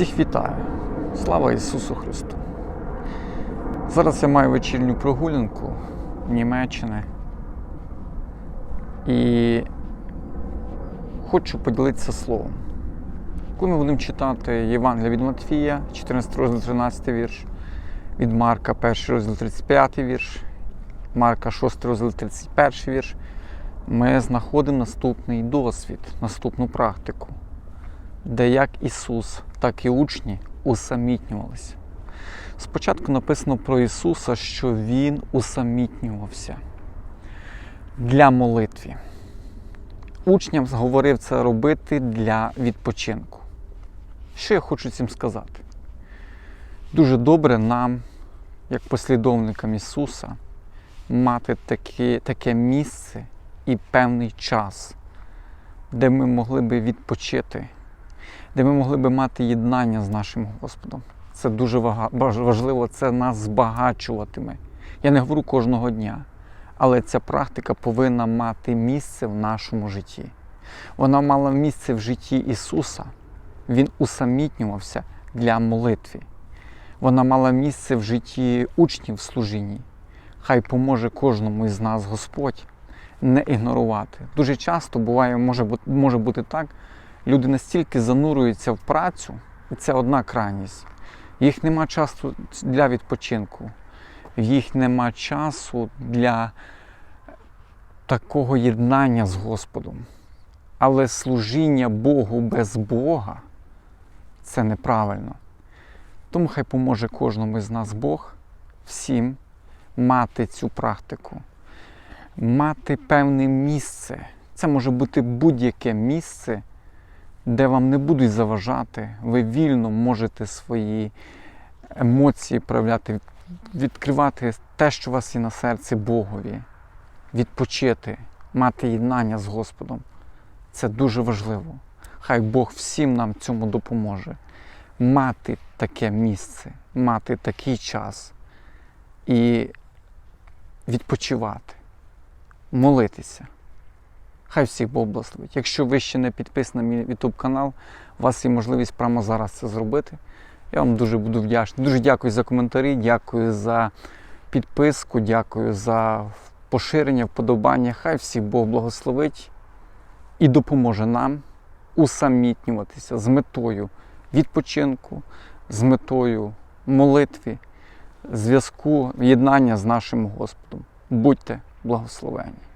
Всіх вітаю! Слава Ісусу Христу! Зараз я маю вечірню прогулянку Німеччини і хочу поділитися словом. Коли ми будемо читати Євангелія від Матфія, 14 розділ 13 вірш, від Марка, 1 розділ 35 вірш, Марка 6 розділ 31 вірш, ми знаходимо наступний досвід, наступну практику де як Ісус, так і учні усамітнювалися. Спочатку написано про Ісуса, що Він усамітнювався для молитви. Учням говорив це робити для відпочинку. Що я хочу цим сказати? Дуже добре нам, як послідовникам Ісуса, мати таке, таке місце і певний час, де ми могли би відпочити де ми могли би мати єднання з нашим Господом. Це дуже важливо, це нас збагачуватиме. Я не говорю кожного дня, але ця практика повинна мати місце в нашому житті. Вона мала місце в житті Ісуса. Він усамітнювався для молитви. Вона мала місце в житті учнів в служінні. Хай поможе кожному із нас Господь не ігнорувати. Дуже часто буває, може може бути так, люди настільки занурюються в працю, і це одна крайність. Їх нема часу для відпочинку, їх нема часу для такого єднання з Господом. Але служіння Богу без Бога це неправильно. Тому хай поможе кожному з нас Бог всім мати цю практику, мати певне місце. Це може бути будь-яке місце де вам не будуть заважати, ви вільно можете свої емоції проявляти, відкривати те, що у вас є на серці Богові, відпочити, мати єднання з Господом. Це дуже важливо. Хай Бог всім нам цьому допоможе. Мати таке місце, мати такий час і відпочивати, молитися. Хай всіх Бог благословить. Якщо ви ще не підписані на мій YouTube канал, у вас є можливість прямо зараз це зробити. Я вам дуже буду вдячний. Дуже дякую за коментарі, дякую за підписку, дякую за поширення, вподобання. Хай всіх Бог благословить і допоможе нам усамітнюватися з метою відпочинку, з метою молитви, зв'язку, єднання з нашим Господом. Будьте благословені!